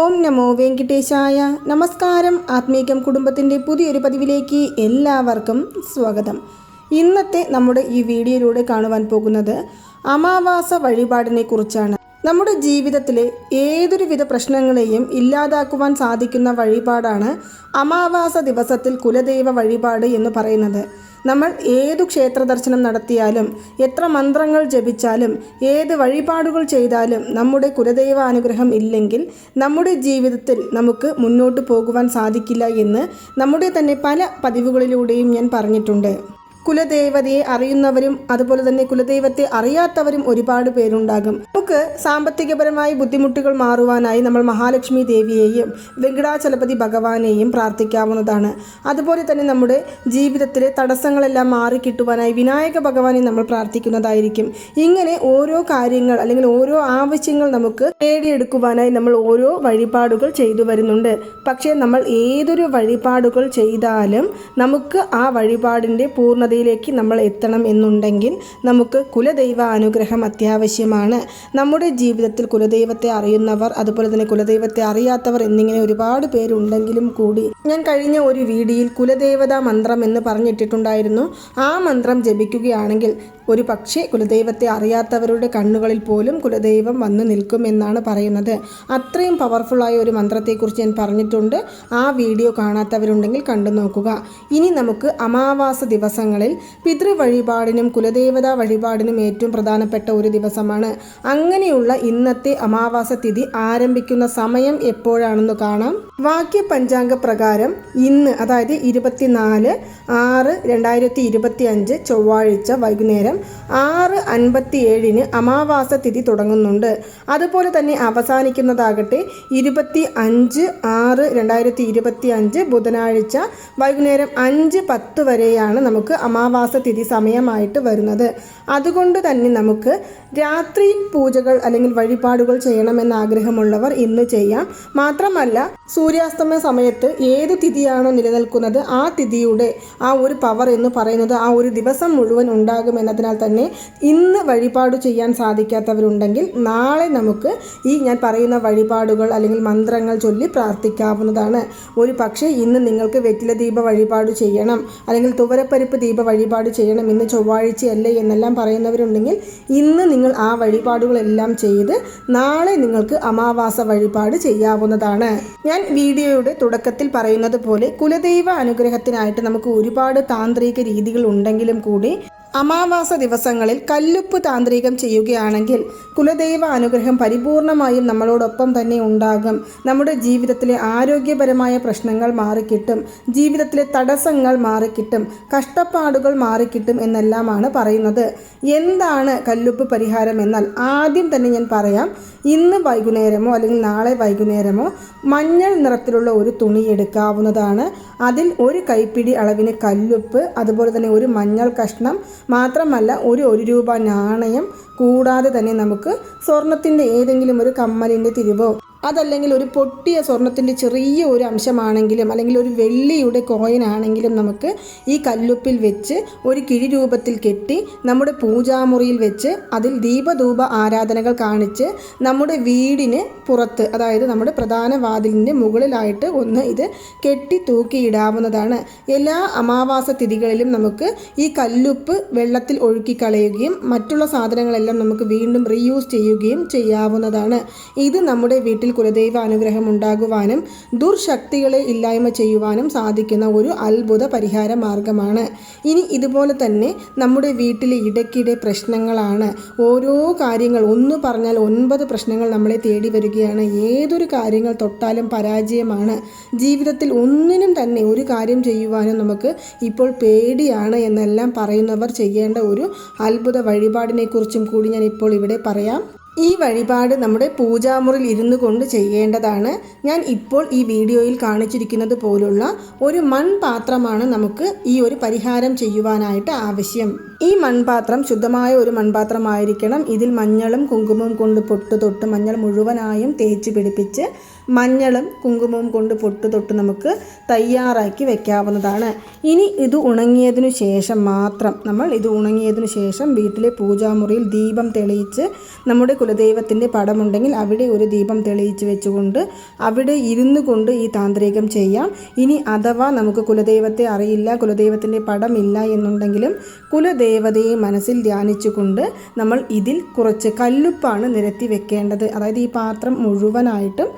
ഓം നമോ വെങ്കിട്ടേശായ. നമസ്കാരം. ആത്മീകം കുടുംബത്തിന്റെ പുതിയൊരു പതിവിലേക്ക് എല്ലാവർക്കും സ്വാഗതം. ഇന്നത്തെ നമ്മുടെ ഈ വീഡിയോയിലൂടെ കാണുവാൻ പോകുന്നത് അമാവാസ വഴിപാടിനെ കുറിച്ചാണ് നമ്മുടെ ജീവിതത്തിലെ ഏതൊരു വിധ പ്രശ്നങ്ങളെയും ഇല്ലാതാക്കുവാൻ സാധിക്കുന്ന വഴിപാടാണ് അമാവാസ ദിവസത്തിൽ കുലദൈവ വഴിപാട് എന്ന് പറയുന്നത്. നമ്മൾ ഏതു ക്ഷേത്ര ദർശനം നടത്തിയാലും എത്ര മന്ത്രങ്ങൾ ജപിച്ചാലും ഏത് വഴിപാടുകൾ ചെയ്താലും നമ്മുടെ കുലദൈവ അനുഗ്രഹം ഇല്ലെങ്കിൽ നമ്മുടെ ജീവിതത്തിൽ നമുക്ക് മുന്നോട്ട് പോകുവാൻ സാധിക്കില്ല എന്ന് നമ്മുടെ തന്നെ പല പതിവുകളിലൂടെയും ഞാൻ പറഞ്ഞിട്ടുണ്ട്. കുലദേവതയെ അറിയുന്നവരും അതുപോലെ തന്നെ കുലദൈവത്തെ അറിയാത്തവരും ഒരുപാട് പേരുണ്ടാകും. നമുക്ക് സാമ്പത്തികപരമായി ബുദ്ധിമുട്ടുകൾ മാറുവാനായി നമ്മൾ മഹാലക്ഷ്മി ദേവിയെയും വെങ്കടാചലപതി ഭഗവാനെയും പ്രാർത്ഥിക്കാവുന്നതാണ്. അതുപോലെ തന്നെ നമ്മുടെ ജീവിതത്തിലെ തടസ്സങ്ങളെല്ലാം മാറി കിട്ടുവാനായി വിനായക ഭഗവാനെ നമ്മൾ പ്രാർത്ഥിക്കുന്നതായിരിക്കും. ഇങ്ങനെ ഓരോ കാര്യങ്ങൾ അല്ലെങ്കിൽ ഓരോ ആവശ്യങ്ങൾ നമുക്ക് നേടിയെടുക്കുവാനായി നമ്മൾ ഓരോ വഴിപാടുകൾ ചെയ്തു വരുന്നുണ്ട്. പക്ഷേ നമ്മൾ ഏതൊരു വഴിപാടുകൾ ചെയ്താലും നമുക്ക് ആ വഴിപാടിന്റെ പൂർണതയിലേക്ക് നമ്മൾ എത്തണം എന്നുണ്ടെങ്കിൽ നമുക്ക് കുലദൈവ അനുഗ്രഹം അത്യാവശ്യമാണ്. നമ്മുടെ ജീവിതത്തിൽ കുലദൈവത്തെ അറിയുന്നവർ അതുപോലെ തന്നെ കുലദൈവത്തെ അറിയാത്തവർ എന്നിങ്ങനെ ഒരുപാട് പേരുണ്ടെങ്കിലും കൂടി. ഞാൻ കഴിഞ്ഞ ഒരു വീഡിയോയിൽ കുലദേവതാ മന്ത്രം എന്ന് പറഞ്ഞിട്ടിട്ടുണ്ടായിരുന്നു. ആ മന്ത്രം ജപിക്കുകയാണെങ്കിൽ ഒരു പക്ഷേ കുലദൈവത്തെ അറിയാത്തവരുടെ കണ്ണുകളിൽ പോലും കുലദൈവം വന്നു നിൽക്കുമെന്നാണ് പറയുന്നത്. അത്രയും പവർഫുള്ളായ ഒരു മന്ത്രത്തെക്കുറിച്ച് ഞാൻ പറഞ്ഞിട്ടുണ്ട്. ആ വീഡിയോ കാണാത്തവരുണ്ടെങ്കിൽ കണ്ടു നോക്കുക. ഇനി നമുക്ക് അമാവാസ ദിവസങ്ങളിൽ പിതൃ വഴിപാടിനും കുലദേവതാ വഴിപാടിനും ഏറ്റവും പ്രധാനപ്പെട്ട ഒരു ദിവസമാണ്. അങ്ങനെയുള്ള ഇന്നത്തെ അമാവാസ തിഥി ആരംഭിക്കുന്ന സമയം എപ്പോഴാണെന്ന് കാണാം. വാക്യ പഞ്ചാംഗ പ്രകാരം ഇന്ന് അതായത് ഇരുപത്തിനാല് ആറ് രണ്ടായിരത്തി ഇരുപത്തി അഞ്ച് ചൊവ്വാഴ്ച വൈകുന്നേരം ആറ് അൻപത്തി ഏഴിന് അമാവാസ തിഥി തുടങ്ങുന്നുണ്ട്. അതുപോലെ തന്നെ അവസാനിക്കുന്നതാകട്ടെ ഇരുപത്തി അഞ്ച് ആറ് രണ്ടായിരത്തി ഇരുപത്തി അഞ്ച് ബുധനാഴ്ച വൈകുന്നേരം അഞ്ച് പത്ത് വരെയാണ് നമുക്ക് അമാവാസ തിഥി സമയമായിട്ട് വരുന്നത്. അതുകൊണ്ട് തന്നെ നമുക്ക് രാത്രി പൂജകൾ അല്ലെങ്കിൽ വഴിപാടുകൾ ചെയ്യണമെന്ന് ആഗ്രഹമുള്ളവർ ഇന്ന് ചെയ്യാം. മാത്രമല്ല സൂര്യാസ്തമയ സമയത്ത് ഏത് തിഥിയാണോ നിലനിൽക്കുന്നത് ആ തിഥിയുടെ ആ ഒരു പവർ എന്ന് പറയുന്നത് ആ ഒരു ദിവസം മുഴുവൻ ഉണ്ടാകുമെന്നതിനാൽ തന്നെ ഇന്ന് വഴിപാട് ചെയ്യാൻ സാധിക്കാത്തവരുണ്ടെങ്കിൽ നാളെ നമുക്ക് ഈ ഞാൻ പറയുന്ന വഴിപാടുകൾ അല്ലെങ്കിൽ മന്ത്രങ്ങൾ ചൊല്ലി പ്രാർത്ഥിക്കാവുന്നതാണ്. ഒരു പക്ഷേ ഇന്ന് നിങ്ങൾക്ക് വെറ്റില ദീപ വഴിപാട് ചെയ്യണം അല്ലെങ്കിൽ തുവരപ്പരിപ്പ് ദീപ വഴിപാട് ചെയ്യണം ഇന്ന് ചൊവ്വാഴ്ചയല്ലേ എന്നെല്ലാം പറയുന്നവരുണ്ടെങ്കിൽ ഇന്ന് നിങ്ങൾ ആ വഴിപാടുകളെല്ലാം ചെയ്ത് നാളെ നിങ്ങൾക്ക് അമാവാസ വഴിപാട് ചെയ്യാവുന്നതാണ്. ഞാൻ വീഡിയോയുടെ തുടക്കത്തിൽ പറയുന്നത് പോലെ കുലദൈവ അനുഗ്രഹത്തിനായിട്ട് നമുക്ക് ഒരുപാട് താന്ത്രിക രീതികൾ ഉണ്ടെങ്കിലും കൂടി അമാവാസ ദിവസങ്ങളിൽ കല്ലുപ്പ് താന്ത്രികം ചെയ്യുകയാണെങ്കിൽ കുലദൈവ അനുഗ്രഹം പരിപൂർണമായും നമ്മളോടൊപ്പം തന്നെ ഉണ്ടാകും. നമ്മുടെ ജീവിതത്തിലെ ആരോഗ്യപരമായ പ്രശ്നങ്ങൾ മാറിക്കിട്ടും. ജീവിതത്തിലെ തടസ്സങ്ങൾ മാറിക്കിട്ടും. കഷ്ടപ്പാടുകൾ മാറിക്കിട്ടും എന്നെല്ലാമാണ് പറയുന്നത്. എന്താണ് കല്ലുപ്പ് പരിഹാരം എന്നാൽ ആദ്യം തന്നെ ഞാൻ പറയാം ഇന്ന് വൈകുന്നേരമോ അല്ലെങ്കിൽ നാളെ വൈകുന്നേരമോ മഞ്ഞൾ നിറത്തിലുള്ള ഒരു തുണി എടുക്കാവുന്നതാണ്. അതിൽ ഒരു കൈപ്പിടി അളവിന് കല്ലുപ്പ് അതുപോലെ തന്നെ ഒരു മഞ്ഞൾ കഷ്ണം മാത്രമല്ല ഒരു ഒരു രൂപ നാണയം കൂടാതെ തന്നെ നമുക്ക് സ്വർണത്തിന്റെ ഏതെങ്കിലും ഒരു കമ്മലിന്റെ തിരിവോ അതല്ലെങ്കിൽ ഒരു പൊട്ടിയ സ്വർണത്തിന്റെ ചെറിയ ഒരു അംശമാണെങ്കിലും അല്ലെങ്കിൽ ഒരു വെള്ളിയുടെ കോയിൻ ആണെങ്കിലും നമുക്ക് ഈ കല്ലുപ്പിൽ വെച്ച് ഒരു കിഴി രൂപത്തിൽ കെട്ടി നമ്മുടെ പൂജാമുറിയിൽ വെച്ച് അതിൽ ദീപധൂപ ആരാധനകൾ കാണിച്ച് നമ്മുടെ വീടിന് പുറത്ത് അതായത് നമ്മുടെ പ്രധാന വാതിലിന്റെ മുകളിലായിട്ട് ഒന്ന് ഇത് കെട്ടി തൂക്കിയിടാവുന്നതാണ്. എല്ലാ അമാവാസ തിഥികളിലും നമുക്ക് ഈ കല്ലുപ്പ് വെള്ളത്തിൽ ഒഴുക്കി കളയുകയും മറ്റുള്ള സാധനങ്ങളെല്ലാം നമുക്ക് വീണ്ടും റീയൂസ് ചെയ്യുകയും ചെയ്യാവുന്നതാണ്. ഇത് നമ്മുടെ വീട്ടിൽ കുലദൈവ അനുഗ്രഹം ഉണ്ടാകുവാനും ദുർശക്തികളെ ഇല്ലായ്മ ചെയ്യുവാനും സാധിക്കുന്ന ഒരു അത്ഭുത പരിഹാര മാർഗമാണ്. ഇനി ഇതുപോലെ തന്നെ നമ്മുടെ വീട്ടിലെ ഇടയ്ക്കിടെ പ്രശ്നങ്ങളാണ്. ഓരോ കാര്യങ്ങൾ ഒന്ന് പറഞ്ഞാൽ ഒൻപത് പ്രശ്നങ്ങൾ നമ്മളെ തേടി വരികയാണ്. ഏതൊരു കാര്യങ്ങൾ തൊട്ടാലും പരാജയമാണ്. ജീവിതത്തിൽ ഒന്നിനും തന്നെ ഒരു കാര്യം ചെയ്യുവാനും നമുക്ക് ഇപ്പോൾ പേടിയാണ് എന്നെല്ലാം പറയുന്നവർ ചെയ്യേണ്ട ഒരു അത്ഭുത വഴിപാടിനെക്കുറിച്ചും കൂടി ഞാൻ ഇപ്പോൾ ഇവിടെ പറയാം. ഈ വഴിപാട് നമ്മുടെ പൂജാമുറിയിൽ ഇരുന്നു കൊണ്ട് ചെയ്യേണ്ടതാണ്. ഞാൻ ഇപ്പോൾ ഈ വീഡിയോയിൽ കാണിച്ചിരിക്കുന്നത് പോലുള്ള ഒരു മൺപാത്രമാണ് നമുക്ക് ഈ ഒരു പരിഹാരം ചെയ്യുവാനായിട്ട് ആവശ്യം. ഈ മൺപാത്രം ശുദ്ധമായ ഒരു മൺപാത്രമായിരിക്കണം. ഇതിൽ മഞ്ഞളും കുങ്കുമവും കൊണ്ട് പൊട്ട് തൊട്ട് മഞ്ഞൾ മുഴുവനായും തേച്ച് പിടിപ്പിച്ച് മഞ്ഞളും കുങ്കുമവും കൊണ്ട് പൊട്ട് തൊട്ട് നമുക്ക് തയ്യാറാക്കി വെക്കാവുന്നതാണ്. ഇനി ഇത് ഉണങ്ങിയതിനു ശേഷം മാത്രം നമ്മൾ ഇത് ഉണങ്ങിയതിനു ശേഷം വീട്ടിലെ പൂജാമുറിയിൽ ദീപം തെളിയിച്ച് നമ്മുടെ കുലദൈവത്തിന്റെ പടമുണ്ടെങ്കിൽ അവിടെ ഒരു ദീപം തെളിയിച്ച് വെച്ചുകൊണ്ട് അവിടെ ഇരുന്നു കൊണ്ട് ഈ താന്ത്രികം ചെയ്യാം. ഇനി അഥവാ നമുക്ക് കുലദൈവത്തെ അറിയില്ല കുലദൈവത്തിന്റെ പടമില്ല എന്നുണ്ടെങ്കിലും കുലദേവതയെ മനസ്സിൽ ധ്യാനിച്ചുകൊണ്ട് നമ്മൾ ഇതിൽ കുറച്ച് കല്ലുപ്പാണ് നിരത്തി വെക്കേണ്ടത്. അതായത് ഈ പാത്രം മുഴുവനായിട്ടും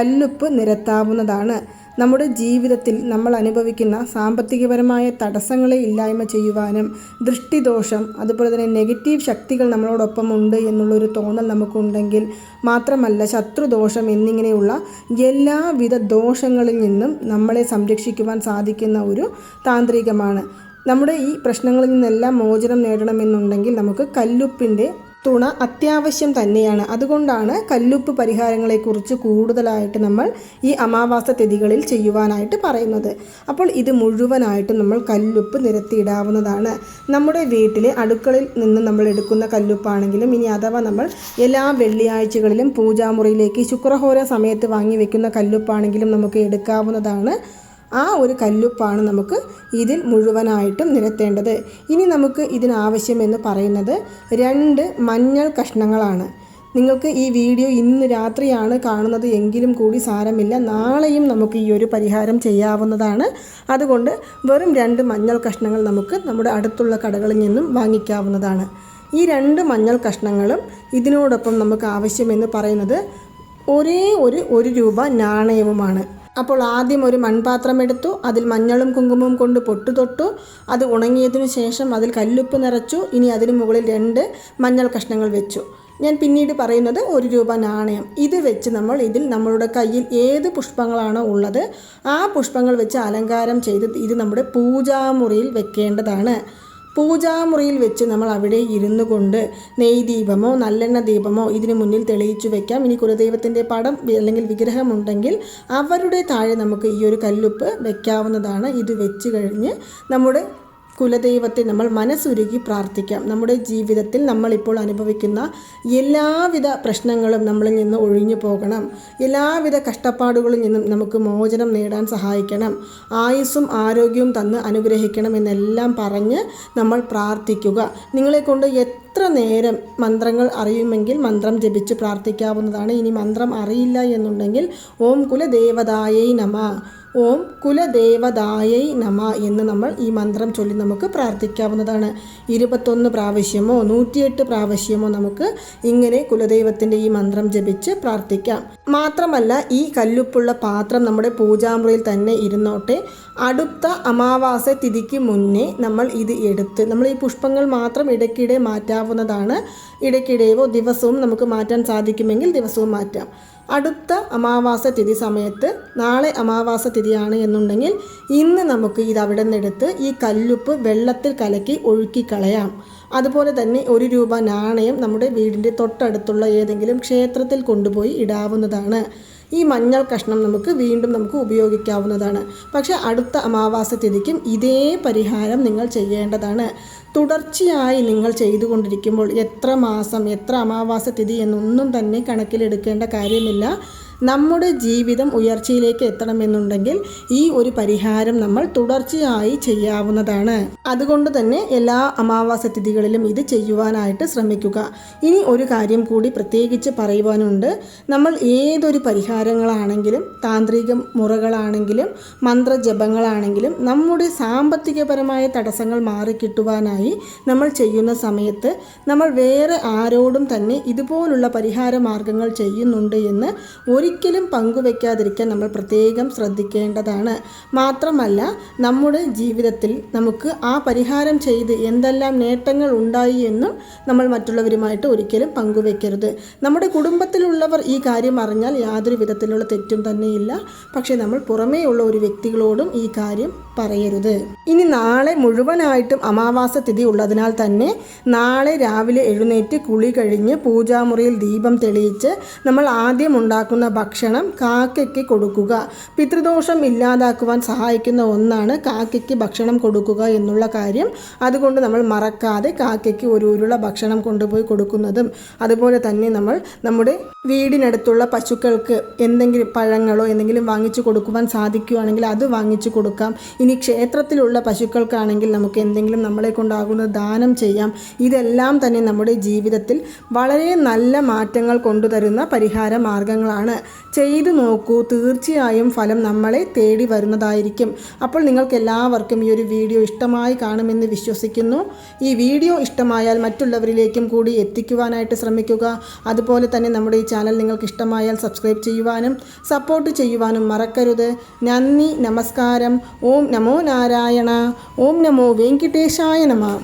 കല്ലുപ്പ് നിരത്താവുന്നതാണ്. നമ്മുടെ ജീവിതത്തിൽ നമ്മൾ അനുഭവിക്കുന്ന സാമ്പത്തികപരമായ തടസ്സങ്ങളെ ഇല്ലായ്മ ചെയ്യുവാനും ദൃഷ്ടിദോഷം അതുപോലെ തന്നെ നെഗറ്റീവ് ശക്തികൾ നമ്മളോടൊപ്പം ഉണ്ട് എന്നുള്ളൊരു തോന്നൽ നമുക്കുണ്ടെങ്കിൽ മാത്രമല്ല ശത്രുദോഷം എന്നിങ്ങനെയുള്ള എല്ലാവിധ ദോഷങ്ങളിൽ നിന്നും നമ്മളെ സംരക്ഷിക്കുവാൻ സാധിക്കുന്ന ഒരു താന്ത്രികമാണ്. നമ്മുടെ ഈ പ്രശ്നങ്ങളിൽ നിന്നെല്ലാം മോചനം നേടണമെന്നുണ്ടെങ്കിൽ നമുക്ക് കല്ലുപ്പിന്റെ തുണ അത്യാവശ്യം തന്നെയാണ്. അതുകൊണ്ടാണ് കല്ലുപ്പ് പരിഹാരങ്ങളെക്കുറിച്ച് കൂടുതലായിട്ട് നമ്മൾ ഈ അമാവാസ തിഥികളിൽ ചെയ്യുവാനായിട്ട് പറയുന്നത്. അപ്പോൾ ഇത് മുഴുവനായിട്ട് നമ്മൾ കല്ലുപ്പ് നിരത്തിയിടാവുന്നതാണ്. നമ്മുടെ വീട്ടിലെ അടുക്കളയിൽ നിന്ന് നമ്മൾ എടുക്കുന്ന കല്ലുപ്പാണെങ്കിലും ഇനി അഥവാ നമ്മൾ എല്ലാ വെള്ളിയാഴ്ചകളിലും പൂജാമുറിയിലേക്ക് ശുക്രഹോര സമയത്ത് വാങ്ങി വെക്കുന്ന കല്ലുപ്പാണെങ്കിലും നമുക്ക് എടുക്കാവുന്നതാണ് ആ ഒരു കല്ലുപ്പാണ് നമുക്ക് ഇതിൽ മുഴുവനായിട്ടും നിരത്തേണ്ടത്. ഇനി നമുക്ക് ഇതിനാവശ്യമെന്ന് പറയുന്നത് രണ്ട് മഞ്ഞൾ കഷ്ണങ്ങളാണ്. നിങ്ങൾക്ക് ഈ വീഡിയോ ഇന്ന് രാത്രിയാണ് കാണുന്നത് എങ്കിലും കൂടി സാരമില്ല. നാളെയും നമുക്ക് ഈ ഒരു പരിഹാരം ചെയ്യാവുന്നതാണ്. അതുകൊണ്ട് വെറും രണ്ട് മഞ്ഞൾ കഷ്ണങ്ങൾ നമുക്ക് നമ്മുടെ അടുത്തുള്ള കടകളിൽ നിന്നും വാങ്ങിക്കാവുന്നതാണ്. ഈ രണ്ട് മഞ്ഞൾ കഷ്ണങ്ങളും ഇതിനോടൊപ്പം നമുക്ക് ആവശ്യമെന്ന് പറയുന്നത് ഒരേ ഒരു ഒരു രൂപ നാണയവുമാണ്. അപ്പോൾ ആദ്യം ഒരു മൺപാത്രം എടുത്തു അതിൽ മഞ്ഞളും കുങ്കുമവും കൊണ്ട് പൊട്ടു തൊട്ടു അത് ഉണങ്ങിയതിനു ശേഷം അതിൽ കല്ലുപ്പ് നിറച്ചു. ഇനി അതിന് മുകളിൽ രണ്ട് മഞ്ഞൾ കഷ്ണങ്ങൾ വെച്ചു. ഞാൻ പിന്നീട് പറയുന്നത് ഒരു രൂപ നാണയം. ഇത് വെച്ച് നമ്മൾ ഇതിൽ നമ്മളുടെ കയ്യിൽ ഏത് പുഷ്പങ്ങളാണോ ഉള്ളത് ആ പുഷ്പങ്ങൾ വെച്ച് അലങ്കാരം ചെയ്ത് ഇത് നമ്മുടെ പൂജാമുറിയിൽ വെക്കേണ്ടതാണ്. പൂജാമുറിയിൽ വെച്ച് നമ്മൾ അവിടെ ഇരുന്നു കൊണ്ട് നെയ് ദീപമോ നല്ലെണ്ണ ദീപമോ ഇതിനു മുന്നിൽ തെളിയിച്ചു വെക്കാം. ഇനി കുലദൈവത്തിന്റെ പടം അല്ലെങ്കിൽ വിഗ്രഹമുണ്ടെങ്കിൽ അവരുടെ താഴെ നമുക്ക് ഈ ഒരു കല്ലുപ്പ് വെക്കാവുന്നതാണ്. ഇത് വെച്ച് കഴിഞ്ഞ് നമ്മുടെ കുലദൈവത്തെ നമ്മൾ മനസ്സുരുകി പ്രാർത്ഥിക്കാം. നമ്മുടെ ജീവിതത്തിൽ നമ്മളിപ്പോൾ അനുഭവിക്കുന്ന എല്ലാവിധ പ്രശ്നങ്ങളും നമ്മളിൽ നിന്ന് ഒഴിഞ്ഞു പോകണം. എല്ലാവിധ കഷ്ടപ്പാടുകളിൽ നിന്നും നമുക്ക് മോചനം നേടാൻ സഹായിക്കണം. ആയുസ്സും ആരോഗ്യവും തന്ന് അനുഗ്രഹിക്കണം എന്നെല്ലാം പറഞ്ഞ് നമ്മൾ പ്രാർത്ഥിക്കുക. നിങ്ങളെക്കൊണ്ട് എത്ര നേരം മന്ത്രങ്ങൾ അറിയുമെങ്കിൽ മന്ത്രം ജപിച്ച് പ്രാർത്ഥിക്കാവുന്നതാണ്. ഇനി മന്ത്രം അറിയില്ല എന്നുണ്ടെങ്കിൽ ഓം കുലദേവതായൈ നമ ഓം കുലദേവതായൈ നമ എന്ന് നമ്മൾ ഈ മന്ത്രം ചൊല്ലി നമുക്ക് പ്രാർത്ഥിക്കാവുന്നതാണ്. ഇരുപത്തൊന്ന് പ്രാവശ്യമോ നൂറ്റിയെട്ട് പ്രാവശ്യമോ നമുക്ക് ഇങ്ങനെ കുലദൈവത്തിന്റെ ഈ മന്ത്രം ജപിച്ച് പ്രാർത്ഥിക്കാം. മാത്രമല്ല ഈ കല്ലുപ്പുള്ള പാത്രം നമ്മുടെ പൂജാമുറിയിൽ തന്നെ ഇരുന്നോട്ടെ. അടുത്ത അമാവാസ തിഥിക്ക് മുന്നേ നമ്മൾ ഇത് എടുത്ത് നമ്മൾ ഈ പുഷ്പങ്ങൾ മാത്രം ഇടയ്ക്കിടെ മാറ്റാവുന്നതാണ് ഇടയ്ക്കിടെയോ ദിവസവും നമുക്ക് മാറ്റാൻ സാധിക്കുമെങ്കിൽ ദിവസവും മാറ്റാം. അടുത്ത അമാവാസ തിഥി സമയത്ത് നാളെ അമാവാസ തിഥിയാണ് എന്നുണ്ടെങ്കിൽ ഇന്ന് നമുക്ക് ഇത് അവിടെ നിന്നെടുത്ത് ഈ കല്ലുപ്പ് വെള്ളത്തിൽ കലക്കി ഒഴുക്കി കളയാം. അതുപോലെ തന്നെ ഒരു രൂപ നാണയം നമ്മുടെ വീടിന്റെ തൊട്ടടുത്തുള്ള ഏതെങ്കിലും ക്ഷേത്രത്തിൽ കൊണ്ടുപോയി ഇടാവുന്നതാണ്. ഈ മഞ്ഞൾ കഷ്ണം നമുക്ക് വീണ്ടും നമുക്ക് ഉപയോഗിക്കാവുന്നതാണ്. പക്ഷേ അടുത്ത അമാവാസ തിഥിക്കും ഇതേ പരിഹാരം നിങ്ങൾ ചെയ്യേണ്ടതാണ്. തുടർച്ചയായി നിങ്ങൾ ചെയ്തുകൊണ്ടിരിക്കുമ്പോൾ എത്ര മാസം എത്ര അമാവാസ തിഥി എന്നൊന്നും തന്നെ കണക്കിലെടുക്കേണ്ട കാര്യമില്ല. നമ്മുടെ ജീവിതം ഉയർച്ചയിലേക്ക് എത്തണമെന്നുണ്ടെങ്കിൽ ഈ ഒരു പരിഹാരം നമ്മൾ തുടർച്ചയായി ചെയ്യാവുന്നതാണ്. അതുകൊണ്ട് തന്നെ എല്ലാ അമാവാസ തിഥികളിലും ഇത് ചെയ്യുവാനായിട്ട് ശ്രമിക്കുക. ഇനി ഒരു കാര്യം കൂടി പ്രത്യേകിച്ച് പറയുവാനുണ്ട്. നമ്മൾ ഏതൊരു പരിഹാരങ്ങളാണെങ്കിലും താന്ത്രിക മുറകളാണെങ്കിലും മന്ത്രജപങ്ങളാണെങ്കിലും നമ്മുടെ സാമ്പത്തികപരമായ തടസ്സങ്ങൾ മാറിക്കിട്ടുവാനായി നമ്മൾ ചെയ്യുന്ന സമയത്ത് നമ്മൾ വേറെ ആരോടും തന്നെ ഇതുപോലുള്ള പരിഹാര മാർഗങ്ങൾ ചെയ്യുന്നുണ്ട് എന്ന് ഒരിക്കലും പങ്കുവെക്കാതിരിക്കാൻ നമ്മൾ പ്രത്യേകം ശ്രദ്ധിക്കേണ്ടതാണ്. മാത്രമല്ല നമ്മുടെ ജീവിതത്തിൽ നമുക്ക് ആ പരിഹാരം ചെയ്ത് എന്തെല്ലാം നേട്ടങ്ങൾ ഉണ്ടായി എന്നും നമ്മൾ മറ്റുള്ളവരുമായിട്ട് ഒരിക്കലും പങ്കുവെക്കരുത്. നമ്മുടെ കുടുംബത്തിലുള്ളവർ ഈ കാര്യം അറിഞ്ഞാൽ യാതൊരു വിധത്തിലുള്ള തെറ്റും തന്നെയില്ല. പക്ഷേ നമ്മൾ പുറമേ ഉള്ള ഒരു വ്യക്തികളോടും ഈ കാര്യം പറയരുത്. ഇനി നാളെ മുഴുവനായിട്ടും അമാവാസ തിഥി ഉള്ളതിനാൽ തന്നെ നാളെ രാവിലെ എഴുന്നേറ്റ് കുളി കഴിഞ്ഞ് പൂജാമുറിയിൽ ദീപം തെളിയിച്ച് നമ്മൾ ആദ്യം ഉണ്ടാക്കുന്ന ഭക്ഷണം കാക്കയ്ക്ക് കൊടുക്കുക. പിതൃദോഷം ഇല്ലാതാക്കുവാൻ സഹായിക്കുന്ന ഒന്നാണ് കാക്കയ്ക്ക് ഭക്ഷണം കൊടുക്കുക എന്നുള്ള കാര്യം. അതുകൊണ്ട് നമ്മൾ മറക്കാതെ കാക്കയ്ക്ക് ഒരു ഉരുള ഭക്ഷണം കൊണ്ടുപോയി കൊടുക്കുന്നതും. അതുപോലെ തന്നെ നമ്മൾ നമ്മുടെ വീടിനടുത്തുള്ള പശുക്കൾക്ക് എന്തെങ്കിലും പഴങ്ങളോ എന്തെങ്കിലും വാങ്ങിച്ചു കൊടുക്കുവാൻ സാധിക്കുകയാണെങ്കിൽ അത് വാങ്ങിച്ചു കൊടുക്കാം. ഇനി ക്ഷേത്രത്തിലുള്ള പശുക്കൾക്കാണെങ്കിൽ നമുക്ക് എന്തെങ്കിലും നമ്മളെ കൊണ്ടാകുന്നത് ദാനം ചെയ്യാം. ഇതെല്ലാം തന്നെ നമ്മുടെ ജീവിതത്തിൽ വളരെ നല്ല മാറ്റങ്ങൾ കൊണ്ടുതരുന്ന പരിഹാര മാർഗങ്ങളാണ്. ചെയ്തു നോക്കൂ. തീർച്ചയായും ഫലം നമ്മളെ തേടി വരുന്നതായിരിക്കും. അപ്പോൾ നിങ്ങൾക്ക് എല്ലാവർക്കും ഈ ഒരു വീഡിയോ ഇഷ്ടമായി കാണുമെന്ന് വിശ്വസിക്കുന്നു. ഈ വീഡിയോ ഇഷ്ടമായാൽ മറ്റുള്ളവരിലേക്കും കൂടി എത്തിക്കുവാനായിട്ട് ശ്രമിക്കുക. അതുപോലെ തന്നെ നമ്മുടെ ഈ ചാനൽ നിങ്ങൾക്ക് ഇഷ്ടമായാൽ സബ്സ്ക്രൈബ് ചെയ്യുവാനും സപ്പോർട്ട് ചെയ്യുവാനും മറക്കരുത്. നന്ദി നമസ്കാരം. ഓം നമോ നാരായണ. ഓം നമോ വെങ്കിട്ടേശായ നമ.